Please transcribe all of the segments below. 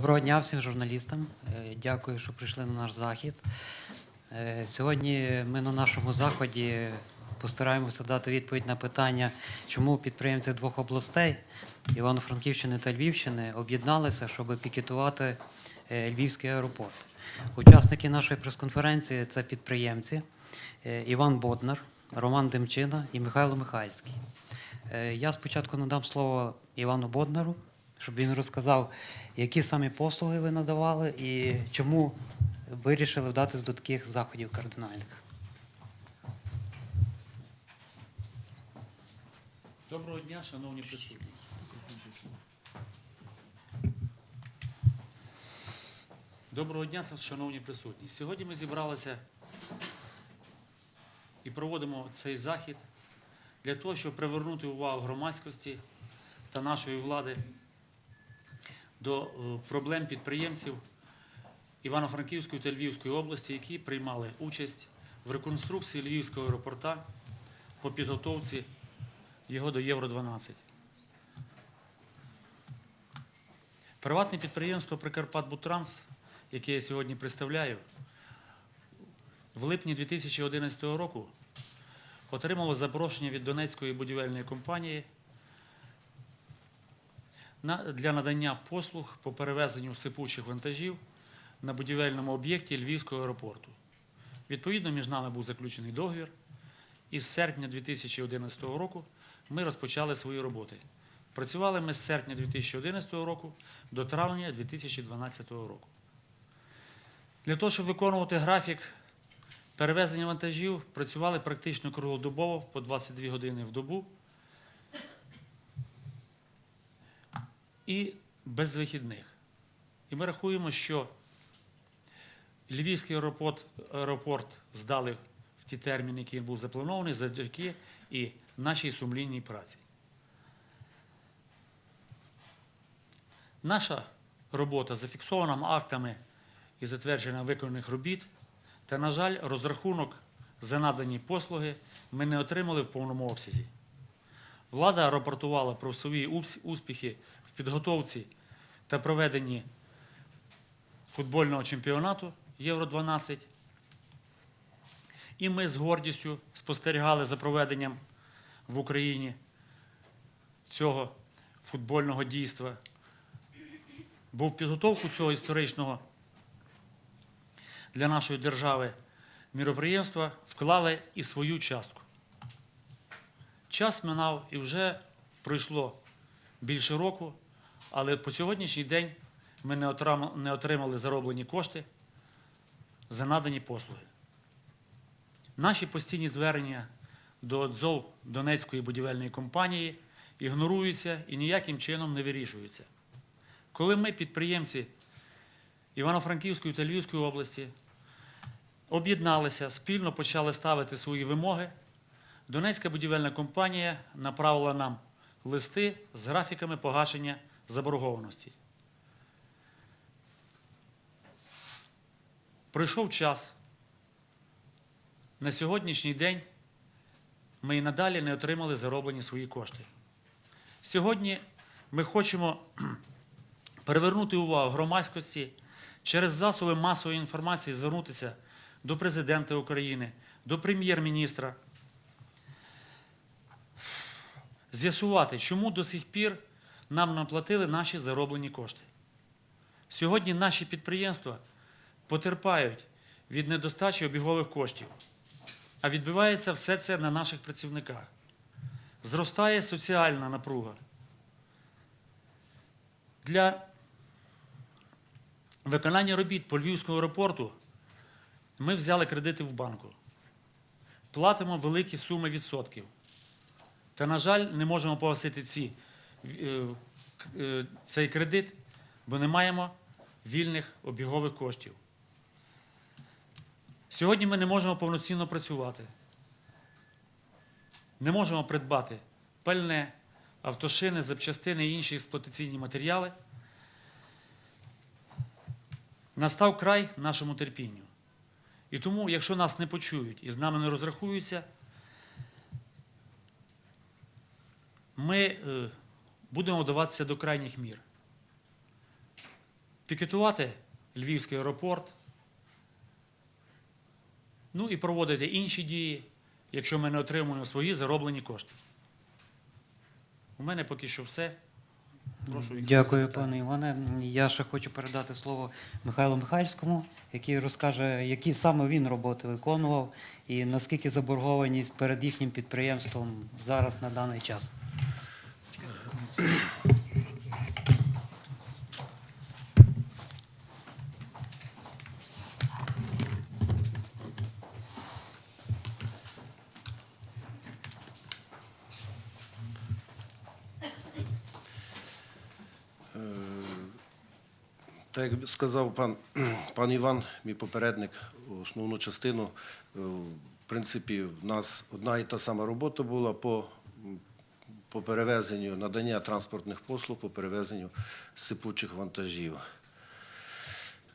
Доброго дня всім журналістам. Е, Дякую, що прийшли на наш захід. Е, Сьогодні ми на нашому заході постараємося дати відповідь на питання, чому підприємці двох областей Івано-Франківщини та Львівщини об'єдналися, щоб пікетувати е, Львівський аеропорт. Учасники нашої прес-конференції це підприємці Іван Боднар, Роман Демчина і Михайло Михайльський. Е, Я спочатку надам слово Івану Боднару, щоб він розказав, які самі послуги ви надавали і чому вирішили вдатись до таких заходів кардинальних. Доброго дня, шановні присутні. Доброго дня, шановні присутні. Сьогодні ми зібралися і проводимо цей захід для того, щоб привернути увагу громадськості та нашої влади до е, проблем підприємців Івано-Франківської та Львівської області, які приймали участь в реконструкції Львівського аеропорта по підготовці його до Євро 12. Приватне підприємство Прикарпатбутранс, яке я сьогодні представляю, в липні 2011 року отримало запрошення від Донецької будівельної компанії для надання послуг по перевезенню сипучих вантажів на будівельному об'єкті Львівського аеропорту. Відповідно, між нами був заключений договір, і з серпня 2011 року ми розпочали свої роботи. Працювали ми з серпня 2011 року до травня 2012 року. Для того, щоб виконувати графік перевезення вантажів, працювали практично круглодобово по 22 години в добу і без вихідних. І ми рахуємо, що Львівський аеропорт, аеропорт здали в ті терміни, які був запланований, завдяки і нашій сумлінній праці. Наша робота зафіксована актами і затверджена виконаних робіт, та, на жаль, розрахунок за надані послуги ми не отримали в повному обсязі. Влада рапортувала про свої успіхи підготовці та проведенні футбольного чемпіонату Євро 12. І ми з гордістю спостерігали за проведенням в Україні цього футбольного дійства. Бо в підготовку цього історичного для нашої держави міроприємства вклали і свою частку. Час минав і вже пройшло більше року, але по сьогоднішній день ми не отримали зароблені кошти за надані послуги. Наші постійні звернення до ДЗОВ Донецької будівельної компанії ігноруються і ніяким чином не вирішуються. Коли ми, підприємці Івано-Франківської та Львівської області, об'єдналися, спільно почали ставити свої вимоги, Донецька будівельна компанія направила нам листи з графіками погашення заборгованості. Пройшов час. На сьогоднішній день ми і надалі не отримали зароблені свої кошти. Сьогодні ми хочемо перевернути увагу громадськості через засоби масової інформації звернутися до президента України, до прем'єр-міністра, з'ясувати, чому до сих пір нам наплатили наші зароблені кошти. Сьогодні наші підприємства потерпають від недостачі обігових коштів, а відбивається все це на наших працівниках. Зростає соціальна напруга. Для виконання робіт по Львівському аеропорту ми взяли кредити в банку. Платимо великі суми відсотків. Та, на жаль, не можемо погасити ці, цей кредит, бо не маємо вільних обігових коштів. Сьогодні ми не можемо повноцінно працювати. Не можемо придбати пальне, автошини, запчастини і інші експлуатаційні матеріали. Настав край нашому терпінню. І тому, якщо нас не почують і з нами не розрахуються, ми е, будемо вдаватися до крайніх мір. пікетувати Львівський аеропорт, ну і проводити інші дії, якщо ми не отримуємо свої зароблені кошти. У мене поки що все. Прошу, Віктор, Дякую, пане Іване. Я ще хочу передати слово Михайлу Михайльському, який розкаже, які саме він роботи виконував і наскільки заборгованість перед їхнім підприємством зараз на даний час. Сказав пан, пан Іван, мій попередник, основну частину, е, в принципі, в нас одна і та сама робота була по, по перевезенню надання транспортних послуг, по перевезенню сипучих вантажів.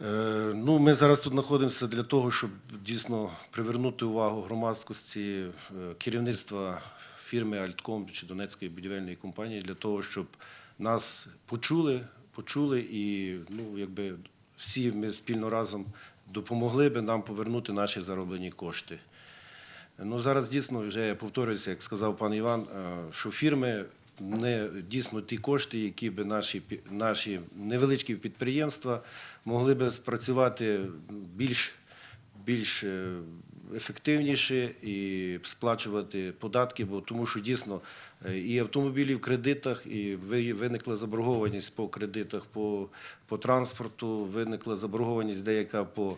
Е, Ну, ми зараз тут знаходимося для того, щоб дійсно привернути увагу громадськості, е, керівництва фірми Альтком чи Донецької будівельної компанії для того, щоб нас почули, почули і ну, якби всі ми спільно разом допомогли би нам повернути наші зароблені кошти. Ну, зараз дійсно, вже я повторююся, як сказав пан Іван, е, що фірми не дійсно ті кошти, які би наші, наші невеличкі підприємства могли би спрацювати більш, більш е, ефективніше і сплачувати податки, бо тому що дійсно е, і автомобілі в кредитах, і ви- виникла заборгованість по кредитах, по, по транспорту, виникла заборгованість деяка по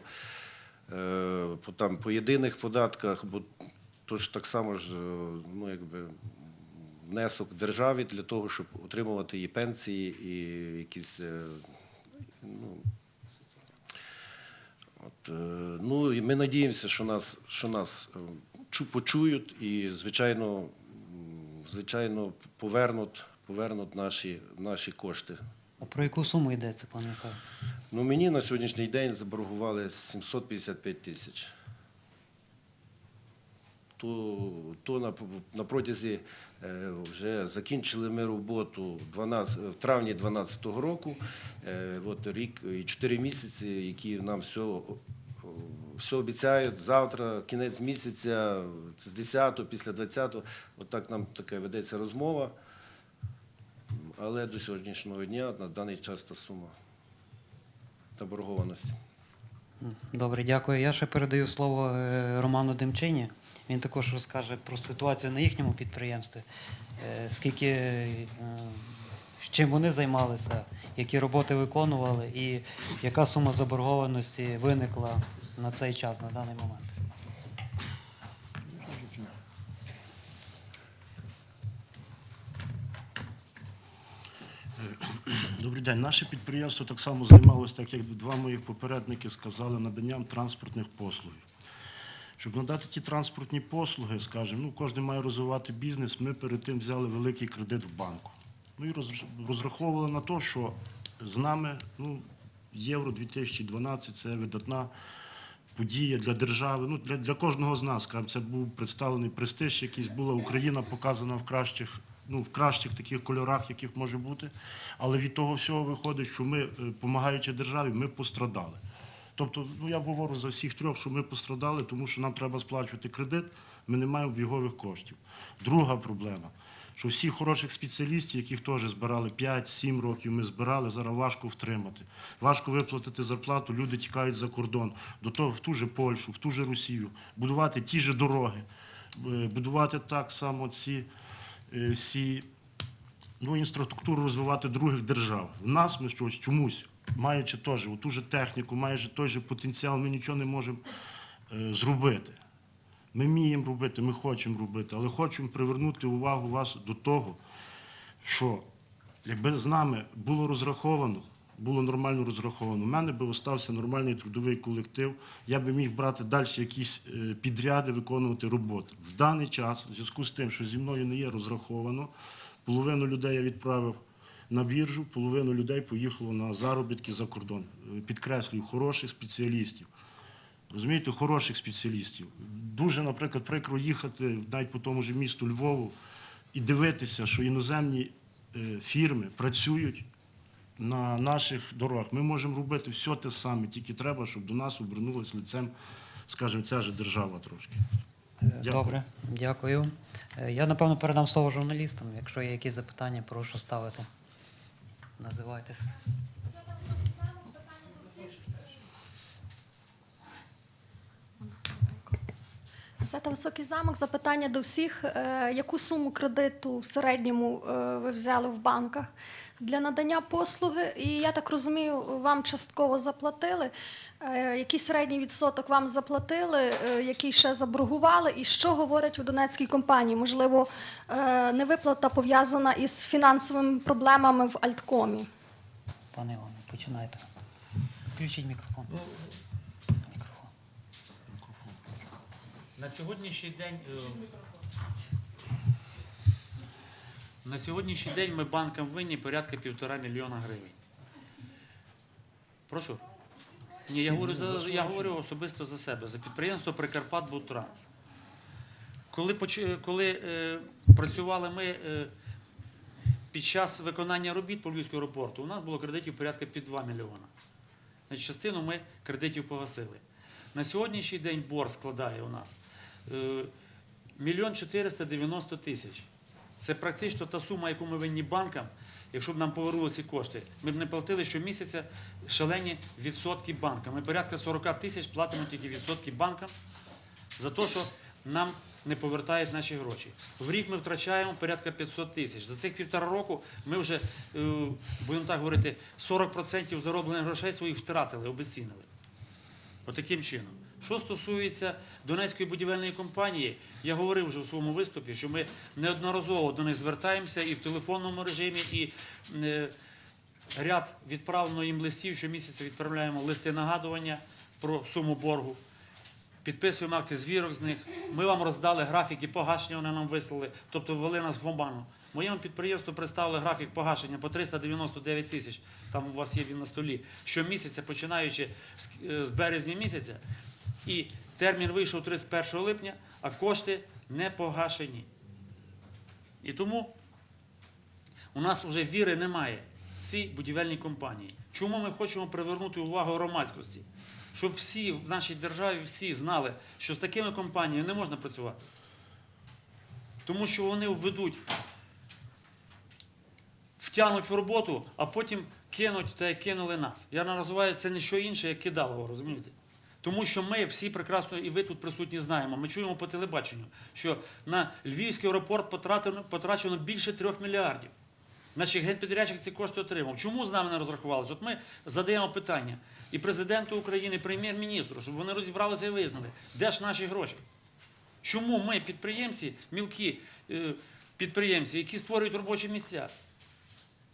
е, по, там, по єдиних податках, бо то ж так само ж, е, ну, якби, внесок державі для того, щоб отримувати і пенсії, і якісь. Ну, от, е, ну, і ми надіємося, що нас, що нас е, почують і, звичайно, звичайно повернуть, повернуть наші, наші кошти. А про яку суму йдеться, пане Михайло? Ну, мені на сьогоднішній день заборгували 755 тисяч. То, то на, на протязі е, вже закінчили ми роботу 12, в травні 2012 року. Е, от рік і 4 місяці, які нам все, все обіцяють. Завтра, кінець місяця, з 10-го, після 20-го, отак нам така ведеться розмова. Але до сьогоднішнього дня на даний час та сума заборгованості. Добре, дякую. Я ще передаю слово е, Роману Демчині. Він також розкаже про ситуацію на їхньому підприємстві, е, скільки е, чим вони займалися, які роботи виконували, і яка сума заборгованості виникла на цей час, на даний момент. Добрий день. Наше підприємство так само займалося, так як два моїх попередники сказали, наданням транспортних послуг. Щоб надати ті транспортні послуги, скажімо, ну, кожен має розвивати бізнес, ми перед тим взяли великий кредит в банку. Ну і роз- розраховували на те, що з нами ну, Євро 2012 це видатна подія для держави, ну, для, для кожного з нас. Скажімо, це був представлений престиж, якийсь була Україна показана в кращих, ну, в кращих таких кольорах, яких може бути. Але від того всього виходить, що ми, допомагаючи державі, ми пострадали. Тобто, ну я говорю за всіх трьох, що ми пострадали, тому що нам треба сплачувати кредит, ми не маємо бігових коштів. Друга проблема, що всіх хороших спеціалістів, яких теж збирали 5-7 років, ми збирали, зараз важко втримати. Важко виплатити зарплату, люди тікають за кордон, до того в ту же Польщу, в ту же Росію, будувати ті ж дороги, е, будувати так само ці е, всі ну, інфраструктуру розвивати других держав. В нас ми щось чомусь, маючи теж ту же техніку, маючи той же потенціал, ми нічого не можемо е, зробити. Ми вміємо робити, ми хочемо робити, але хочемо привернути увагу вас до того, що якби з нами було розраховано, було нормально розраховано, в мене би остався нормальний трудовий колектив, я би міг брати далі якісь е, підряди, виконувати роботи. В даний час, в зв'язку з тим, що зі мною не є розраховано, половину людей я відправив на біржу, половину людей поїхало на заробітки за кордон. Е, Підкреслюю, хороших спеціалістів. Розумієте, хороших спеціалістів. Дуже, наприклад, прикро їхати навіть по тому ж місту Львову і дивитися, що іноземні е, фірми працюють на наших дорогах. Ми можемо робити все те саме, тільки треба, щоб до нас обернулась лицем, скажімо, ця ж держава трошки. Е, Дякую. Добре, дякую. Я напевно передам слово журналістам. Якщо є якісь запитання, прошу ставити. Називайтесь. Газета Високий замок. Запитання до всіх. Е, Яку суму кредиту в середньому е, ви взяли в банках для надання послуги? І я так розумію, вам частково заплатили. Е, Який середній відсоток вам заплатили, е, який ще заборгували, і що говорять у Донецькій компанії? Можливо, е, невиплата пов'язана із фінансовими проблемами в Альткомі. Пане Іване, починайте. Включіть мікрофон. Ну, Мікрофон. На сьогоднішній день. Е, На сьогоднішній день ми банкам винні порядка півтора мільйона гривень. Прошу. Ні, я говорю, за, я говорю особисто за себе, за підприємство Прикарпат Бутранс. Коли, коли е, працювали ми е, під час виконання робіт по Львівського аеропорту, у нас було кредитів порядка під 2 мільйона. Значить, частину ми кредитів погасили. На сьогоднішній день борг складає у нас е, мільйон 490 тисяч. Це практично та сума, яку ми винні банкам. Якщо б нам повернули ці кошти, ми б не платили щомісяця шалені відсотки банкам. Ми порядка 40 тисяч платимо тільки відсотки банкам за те, що нам не повертають наші гроші. В рік ми втрачаємо порядка 500 тисяч. За цих півтора року ми вже, е, будемо так говорити, 40% зароблених грошей своїх втратили, обезцінили. Отаким чином. Що стосується Донецької будівельної компанії, я говорив вже в своєму виступі, що ми неодноразово до них звертаємося і в телефонному режимі, і е, ряд відправлено їм листів. Щомісяця відправляємо листи нагадування про суму боргу. Підписуємо акти звірок з них. Ми вам роздали графіки погашення, вони нам вислали, тобто ввели нас в оману. Моєму підприємству представили графік погашення по 399 тисяч. Там у вас є він на столі. Щомісяця, починаючи е, з березня місяця, і термін вийшов 31 липня, а кошти не погашені. І тому у нас вже віри немає цій будівельній компанії. Чому ми хочемо привернути увагу громадськості? Щоб всі в нашій державі всі знали, що з такими компаніями не можна працювати. Тому що вони введуть, втягнуть в роботу, а потім кинуть та кинули нас. Я називаю це не що інше, як кидалово, розумієте? Тому що ми всі прекрасно, і ви тут присутні знаємо. Ми чуємо по телебаченню, що на Львівський аеропорт потрачено, потрачено більше трьох мільярдів. Наші генпідрядчик ці кошти отримав. Чому з нами не розрахувалися? От ми задаємо питання і президенту України, і прем'єр-міністру, щоб вони розібралися і визнали, де ж наші гроші. Чому ми, підприємці, мілкі е, підприємці, які створюють робочі місця,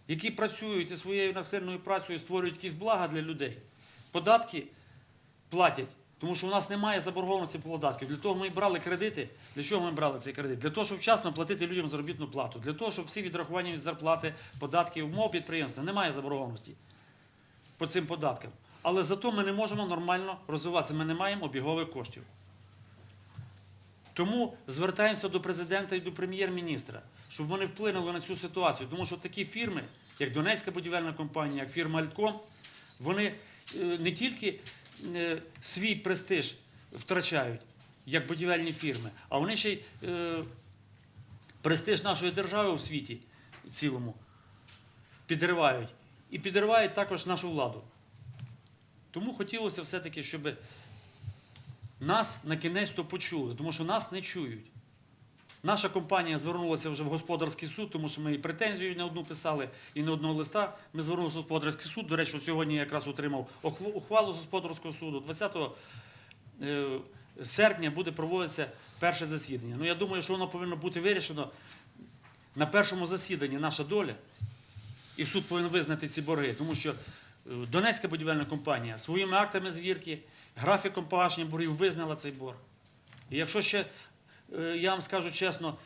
які працюють і своєю нахильною працею створюють якісь блага для людей, податки платять, тому що у нас немає заборгованості по податків. Для того ми і брали кредити. Для чого ми брали цей кредит? Для того, щоб вчасно платити людям заробітну плату, для того, щоб всі відрахування від зарплати, податків, мого підприємства немає заборгованості по цим податкам. Але зато ми не можемо нормально розвиватися. Ми не маємо обігових коштів. Тому звертаємося до президента і до прем'єр-міністра, щоб вони вплинули на цю ситуацію. Тому що такі фірми, як Донецька будівельна компанія, як фірма Альтком, вони е, не тільки свій престиж втрачають, як будівельні фірми, а вони ще й е, престиж нашої держави у світі цілому підривають. І підривають також нашу владу. Тому хотілося все-таки, щоб нас на кінець то почули, тому що нас не чують. Наша компанія звернулася вже в господарський суд, тому що ми і претензію не одну писали, і не одного листа. Ми звернулися в господарський суд. До речі, сьогодні я якраз отримав ухвалу з господарського суду. 20 е, серпня буде проводитися перше засідання. Ну, я думаю, що воно повинно бути вирішено на першому засіданні наша доля. І суд повинен визнати ці борги, тому що е, Донецька будівельна компанія своїми актами звірки, графіком погашення боргів визнала цей борг. І якщо ще, я вам скажу чесно,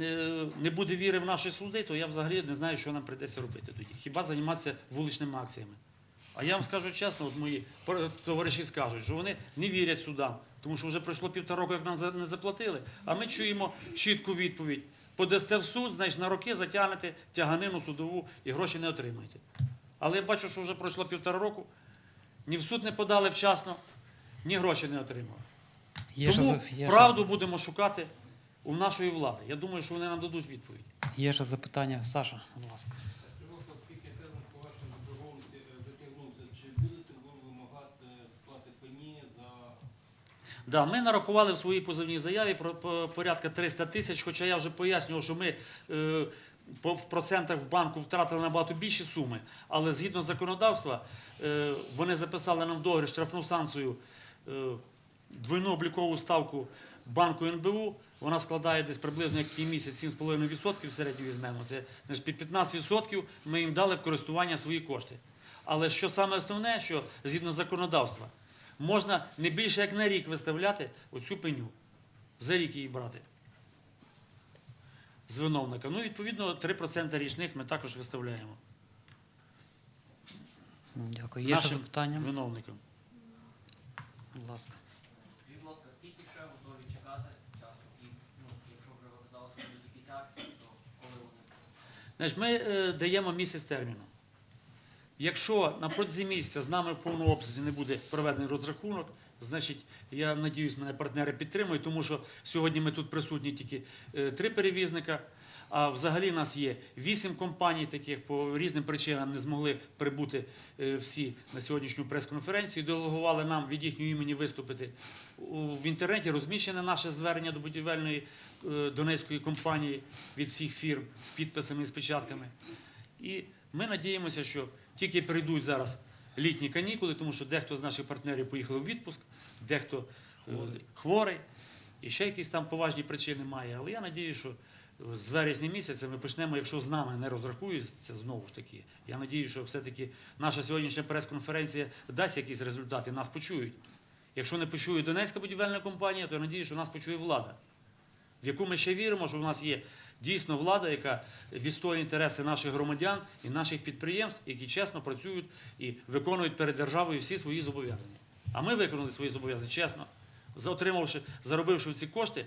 е, не буде віри в наші суди, то я взагалі не знаю, що нам прийдеться робити тоді. Хіба займатися вуличними акціями. А я вам скажу чесно, от мої товариші скажуть, що вони не вірять судам, тому що вже пройшло півтора року, як нам не заплатили. А ми чуємо чітку відповідь. Подасте в суд, значить на роки затягнете тяганину судову і гроші не отримаєте. Але я бачу, що вже пройшло півтора року, ні в суд не подали вчасно, ні гроші не отримали. Є ще, Тому за- є, правду будемо шукати у нашої влади. Я думаю, що вони нам дадуть відповідь. є ще запитання. Саша, будь ласка. Скажіть, оскільки термін погашення заборгованості е, затягнувся, чи будете ви вимагати сплати пені за Да, ми нарахували в своїй позовній заяві про, по- порядка 300 тисяч, хоча я вже пояснював, що ми е, по, в процентах в банку втратили набагато більші суми, але згідно законодавства е, вони записали нам в договір штрафну санкцію е, двойну облікову ставку банку НБУ. Вона складає десь приблизно як і місяць 7,5% в середньо візьмемо. Це значить, під 15% ми їм дали в користування свої кошти. Але що саме основне, що згідно законодавства, можна не більше як на рік виставляти оцю пеню. За рік її брати. З виновника. Ну, відповідно, 3% річних ми також виставляємо Дякую. Є ще запитання? виновникам. Будь ласка. Скажіть, будь ласка, скільки ще готові чекати часу? І ну, якщо вже ви казали, що будуть якісь акції, то коли вони? Значить, ми е, даємо місяць терміну. Якщо на протязі місяця з нами в повному обсязі не буде проведений розрахунок, значить, я надіюсь, мене партнери підтримують, тому що сьогодні ми тут присутні тільки е, три перевізника. А взагалі в нас є вісім компаній, таких по різним причинам не змогли прибути е, всі на сьогоднішню прес-конференцію. Делегували нам від їхнього імені виступити. В інтернеті розміщене наше звернення до будівельної е, донецької компанії від всіх фірм з підписами і з печатками. І ми надіємося, що тільки прийдуть зараз літні канікули, тому що дехто з наших партнерів поїхав у відпуск, дехто е, хворий, і ще якісь там поважні причини має. Але я надіюся, що з вересня місяця ми почнемо, якщо з нами не розрахуються, знову ж таки. Я надію, що все-таки наша сьогоднішня прес-конференція дасть якісь результати, нас почують. Якщо не почує Донецька будівельна компанія, то я надію, що нас почує влада в яку ми ще віримо, що в нас є дійсно влада, яка відстоює інтереси наших громадян і наших підприємств, які чесно працюють і виконують перед державою всі свої зобов'язання. А ми виконали свої зобов'язання чесно, отримавши, заробивши ці кошти.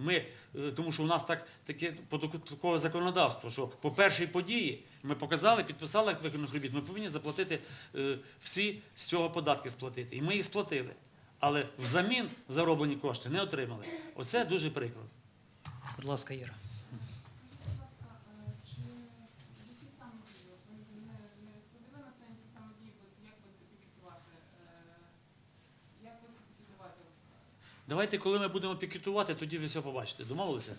Ми, е, тому що у нас так таке податкове законодавство, що по першій події ми показали, підписали акт виконаних робіт, ми повинні заплатити е, всі з цього податки сплатити. І ми їх сплатили. Але взамін зароблені кошти не отримали. Оце дуже прикро. Будь ласка, Іра. Чи які саме дії? Ви не, не відповіли на те, які саме дії, будуть, як будете пікетувати? е, Як будете пікетувати? Давайте, коли ми будемо пікетувати, тоді ви все побачите. Домовилися?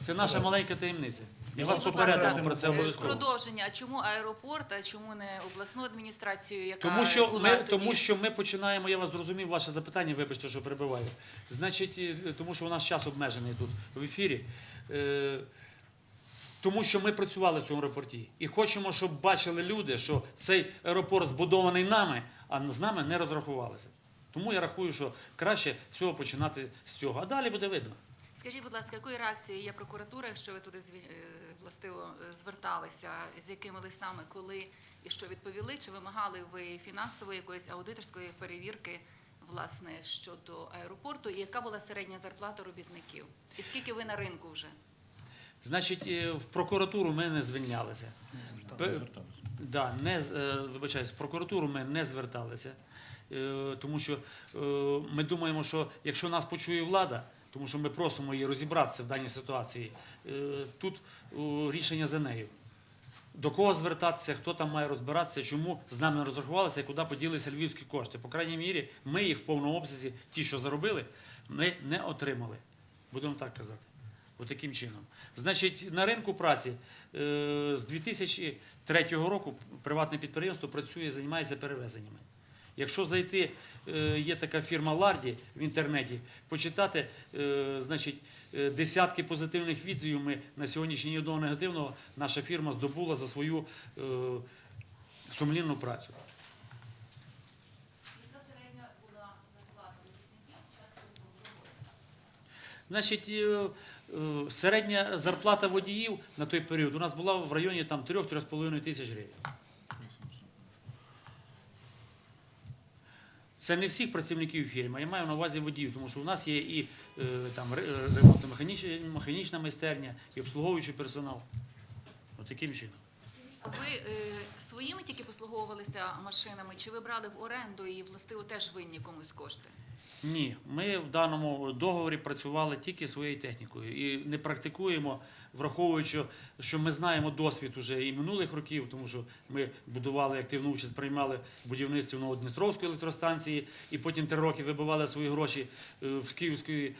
Це наша маленька таємниця. Я вас Скажіть, будь попередимо про це е, обов'язково. Продовження. А чому аеропорт, а чому не обласну адміністрацію, яка Тому що, була ми, тоді? тому що ми починаємо, я вас зрозумів, ваше запитання, вибачте, що перебиваю. Значить, е, тому що у нас час обмежений тут в ефірі. Е, Тому що ми працювали в цьому аеропорті і хочемо, щоб бачили люди, що цей аеропорт збудований нами, а з нами не розрахувалися. Тому я рахую, що краще всього починати з цього. А далі буде видно. Скажіть, будь ласка, якою реакцією є прокуратура, якщо ви туди е, властиво е, зверталися, з якими листами, коли і що відповіли? Чи вимагали ви фінансової якоїсь аудиторської перевірки власне щодо аеропорту? І яка була середня зарплата робітників? І скільки ви на ринку вже? Значить, е, в прокуратуру ми не звільнялися. Пе- Да, не, з- вибачаюсь, в прокуратуру ми не зверталися, тому що е, ми думаємо, що якщо нас почує влада, тому що ми просимо її розібратися в даній ситуації, е, тут рішення за нею. До кого звертатися, хто там має розбиратися, чому з нами не розрахувалися і куди поділися львівські кошти. По крайній мірі, ми їх в повному обсязі, ті, що заробили, ми не отримали. Будемо так казати. Отаким чином. Значить, на ринку праці е, з 2003 року приватне підприємство працює, займається перевезеннями. Якщо зайти, е, є така фірма Ларді в інтернеті, почитати, е, значить, е, десятки позитивних відзивів ми на сьогоднішній ні одного негативного наша фірма здобула за свою сумлінну працю. Значить, середня зарплата водіїв на той період у нас була в районі 3-3,5 тисяч гривень. Це не всіх працівників фірми, я маю на увазі водіїв, тому що у нас є і е, там ре- ремонтно-механічна майстерня, і обслуговуючий персонал. От таким чином. Ви е, своїми тільки послуговувалися машинами, чи ви брали в оренду і властиво теж винні комусь кошти? Ні, ми в даному договорі працювали тільки своєю технікою і не практикуємо, враховуючи, що ми знаємо досвід уже і минулих років, тому що ми будували активну участь, приймали будівництво Новодністровської електростанції, і потім три роки вибивали свої гроші е, в київської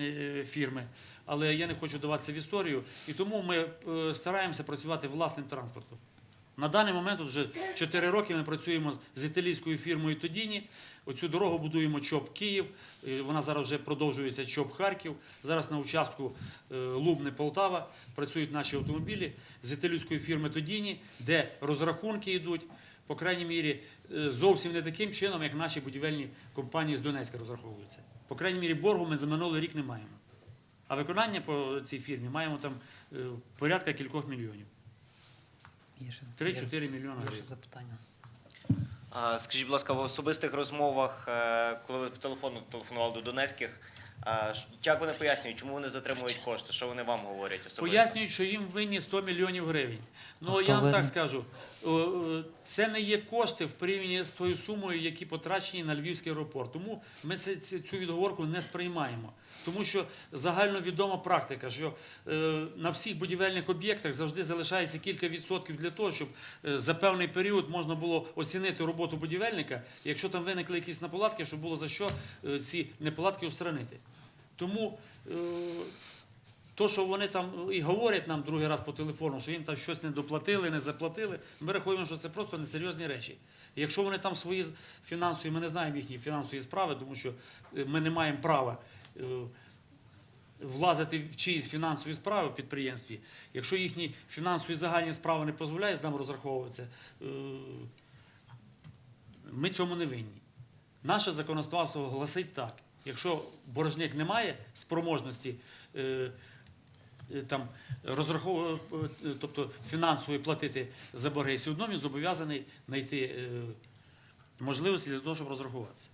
е, фірми. Але я не хочу даватися в історію, і тому ми е, стараємося працювати власним транспортом. На даний момент вже 4 роки ми працюємо з італійською фірмою Тодіні. Оцю дорогу будуємо ЧОП Київ. Вона зараз вже продовжується ЧОП Харків. Зараз на участку е, Лубне Полтава працюють наші автомобілі з італійської фірми Тодіні, де розрахунки йдуть, по крайній мірі, е, зовсім не таким чином, як наші будівельні компанії з Донецька розраховуються. По крайній мірі, боргу ми за минулий рік не маємо. А виконання по цій фірмі маємо там е, порядка кількох мільйонів. Є ще 3-4 мільйони Є ще гривень. запитання. А, Скажіть, будь ласка, в особистих розмовах, е, коли ви по телефону телефонували до Донецьких, а, ш- як вони пояснюють, чому вони затримують кошти? Що вони вам говорять особисто? Пояснюють, що їм винні 100 мільйонів гривень. Ну я вам винен? так скажу, це не є кошти в порівнянні з тою сумою, які потрачені на Львівський аеропорт. Тому ми цю відговорку не сприймаємо. Тому що загальновідома практика, що е, на всіх будівельних об'єктах завжди залишається кілька відсотків для того, щоб е, за певний період можна було оцінити роботу будівельника, якщо там виникли якісь неполадки, щоб було за що е, ці неполадки устранити. Тому е, то, що вони там і говорять нам другий раз по телефону, що їм там щось не доплатили, не заплатили, ми рахуємо, що це просто несерйозні речі. Якщо вони там свої фінансові, ми не знаємо їхні фінансові справи, тому що е, ми не маємо права е, влазити в чиїсь фінансові справи в підприємстві. Якщо їхні фінансові загальні справи не дозволяють з нами розраховуватися, е, ми цьому не винні. Наше законодавство гласить так: якщо боржник не має спроможності там розраховувати, тобто фінансово платити за борги, все одно він зобов'язаний знайти е, можливості для того, щоб розрахуватися.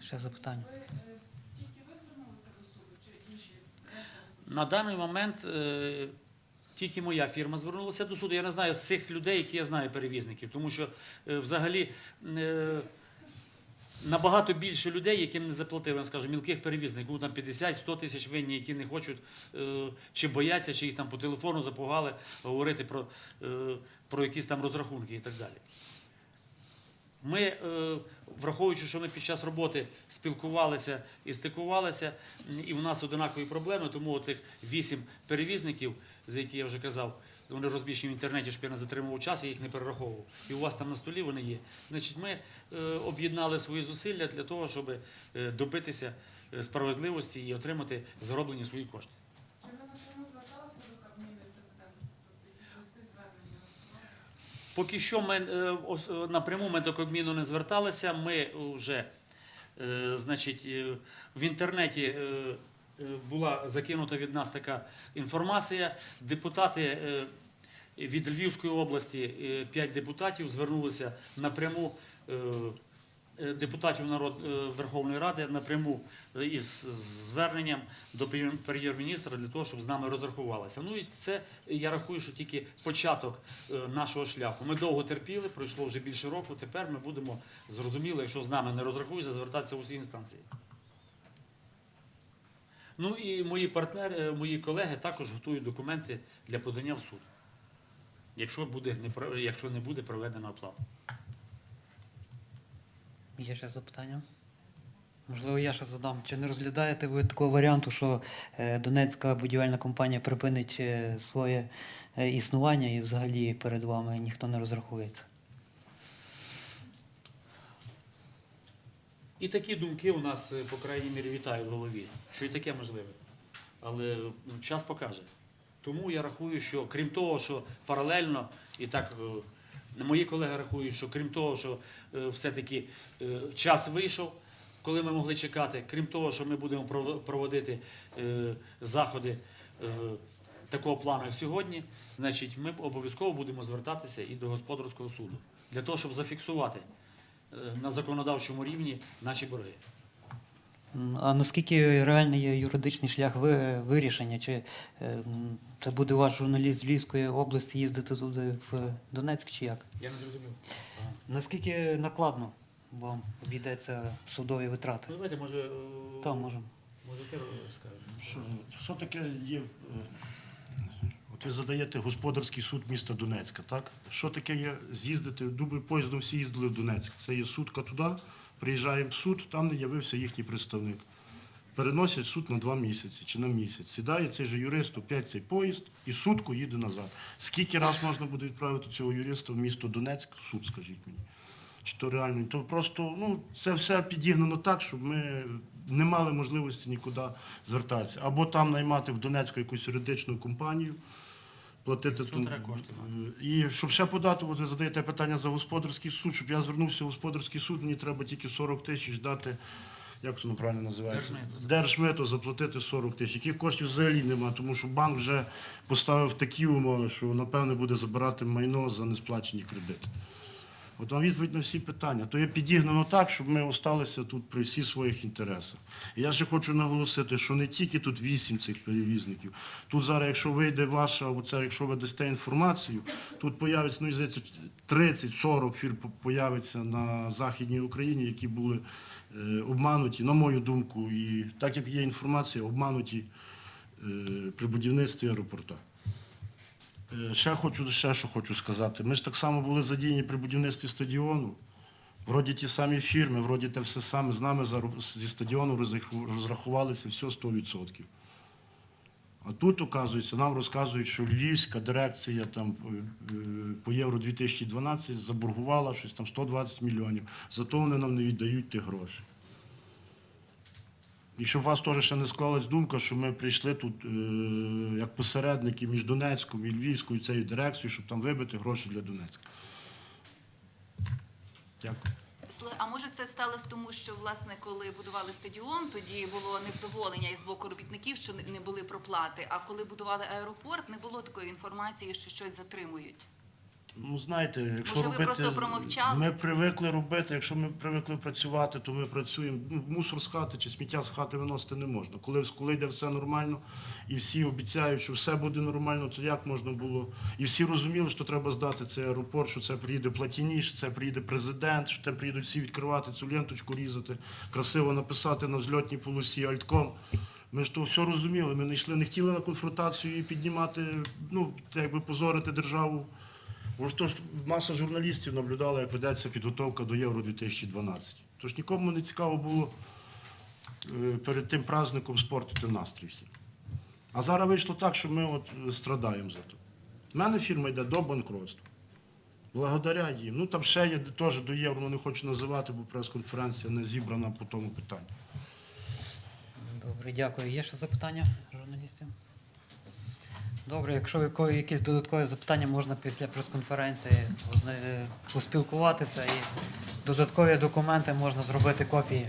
Ще запитання. Е? На даний момент е, тільки моя фірма звернулася до суду. Я не знаю з цих людей, які я знаю перевізників, тому що е, взагалі е, набагато більше людей, яким не заплатили, скажімо, мілких перевізників, ну там 50-100 тисяч винні, які не хочуть е, чи бояться, чи їх там по телефону запугали говорити про, е, про якісь там розрахунки і так далі. Ми, е, враховуючи, що ми під час роботи спілкувалися і стикувалися, і у нас однакові проблеми, тому тих вісім перевізників, за які я вже казав, вони розміщені в інтернеті, щоб я не затримував час, я їх не перераховував. І у вас там на столі вони є. Значить, ми е, об'єднали свої зусилля для того, щоб е, добитися е, справедливості і отримати зароблені свої кошти. Чи ви напряму зверталися до Кабміну президента? Поки що ми напряму ми до Кабміну не зверталися. Ми вже значить, в інтернеті була закинута від нас така інформація. Депутати е, від Львівської області, е, п'ять депутатів, звернулися напряму. е, е, Депутатів народ е, Верховної Ради напряму е, із зверненням до прем'єр- прем'єр-міністра для того, щоб з нами розрахувалися. Ну і це я рахую, що тільки початок е, нашого шляху. Ми довго терпіли, пройшло вже більше року. Тепер ми будемо зрозуміло, якщо з нами не розрахуються, звертатися в усі інстанції. Ну і мої партнери, е, мої колеги також готують документи для подання в суд, якщо, буде якщо не буде проведена оплата. Є ще запитання? Можливо, я ще задам. Чи не розглядаєте ви такого варіанту, що е, Донецька будівельна компанія припинить е, своє існування і взагалі перед вами ніхто не розрахується? І такі думки у нас, е, по крайній мірі, вітають в голові, що і таке можливе. Але ну, час покаже. Тому я рахую, що крім того, що паралельно, і так е, мої колеги рахують, що крім того, що е, все-таки час вийшов, коли ми могли чекати, крім того, що ми будемо прово- проводити заходи такого плану, як сьогодні, значить, ми обов'язково будемо звертатися і до господарського суду для того, щоб зафіксувати на законодавчому рівні наші борги. А наскільки реальний є юридичний шлях вирішення? Чи е, це буде ваш журналіст з Львівської області їздити туди в Донецьк чи як? Я не зрозумів. Наскільки накладно вам обійдеться судові витрати? Ну, давайте, може, е, Там можемо. може ти скажеш. Що, що таке є? От ви задаєте господарський суд міста Донецька, так? Що таке є з'їздити? Дуби поїздом всі їздили в Донецьк. Це є сутка туди, приїжджаємо в суд, там не явився їхній представник. Переносять суд на два місяці чи на місяць. Сідає цей же юрист, опять цей поїзд і сутку їде назад. Скільки раз можна буде відправити цього юриста в місто Донецьк? в Суд, скажіть мені. Чи то реально? То просто ну, це все підігнано так, щоб ми не мали можливості нікуди звертатися. Або там наймати в Донецьку якусь юридичну компанію, платити Суд ту- кошти І щоб ще подати, от ви задаєте питання за господарський суд, щоб я звернувся в господарський суд, мені треба тільки 40 тисяч дати. Як воно правильно називається? Держмито. Держмито заплатити 40 тисяч. Яких коштів взагалі нема, тому що банк вже поставив такі умови, що напевне буде забирати майно за несплачені кредити. От вам відповідь на всі питання. То є підігнано так, щоб ми осталися тут при всіх своїх інтересах. І я ще хочу наголосити, що не тільки тут вісім цих перевізників. Тут зараз, якщо вийде ваша, оце, якщо ви дасте інформацію, тут появиться, ну, здається, 30-40 фірм появиться на Західній Україні, які були е, обмануті, на мою думку, і так як є інформація, обмануті е, при будівництві аеропорта. Е, Ще хочу, ще що хочу сказати. Ми ж так само були задіяні при будівництві стадіону. Вроді ті самі фірми, вроді те все саме з нами зі стадіону розрахувалися все 100%. А тут, оказується, нам розказують, що львівська дирекція там е, по Євро 2012 заборгувала щось там 120 мільйонів. Зато вони нам не віддають ті гроші. І щоб у вас теж ще не склалась думка, що ми прийшли тут е, як посередники між Донецьком і Львівською цією дирекцією, щоб там вибити гроші для Донецька. Дякую. А може це сталося тому, що власне, коли будували стадіон, тоді було невдоволення із боку робітників, що не- були проплати. А коли будували аеропорт, не було такої інформації, що щось затримують. Ну, знаєте, якщо Може, ви робити, просто промовчали? ми привикли робити, якщо ми привикли працювати, то ми працюємо. Ну, мусор з хати чи сміття з хати виносити не можна. Коли, коли йде все нормально, і всі обіцяють, що все буде нормально, то як можна було? І всі розуміли, що треба здати цей аеропорт, що це приїде Платіні, що це приїде президент, що це приїдуть всі відкривати цю ленточку, різати, красиво написати на взльотній полосі Альтком. Ми ж то все розуміли. Ми не йшли, не хотіли на конфронтацію і піднімати, ну, якби позорити державу. Бо ж то ж маса журналістів наблюдала, як ведеться підготовка до Євро 2012. Тож нікому не цікаво було е, перед тим праздником спортити настрій всім. А зараз вийшло так, що ми от страдаємо за то. У мене фірма йде до банкротства. Благодаря їм. Ну там ще є теж до євро, ну, не хочу називати, бо прес-конференція не зібрана по тому питанню. Добре, дякую. Є ще запитання журналістів? Добре, якщо якісь додаткові запитання, можна після прес-конференції е, поспілкуватися і додаткові документи можна зробити копії.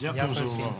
Дякую, Дякую за увагу.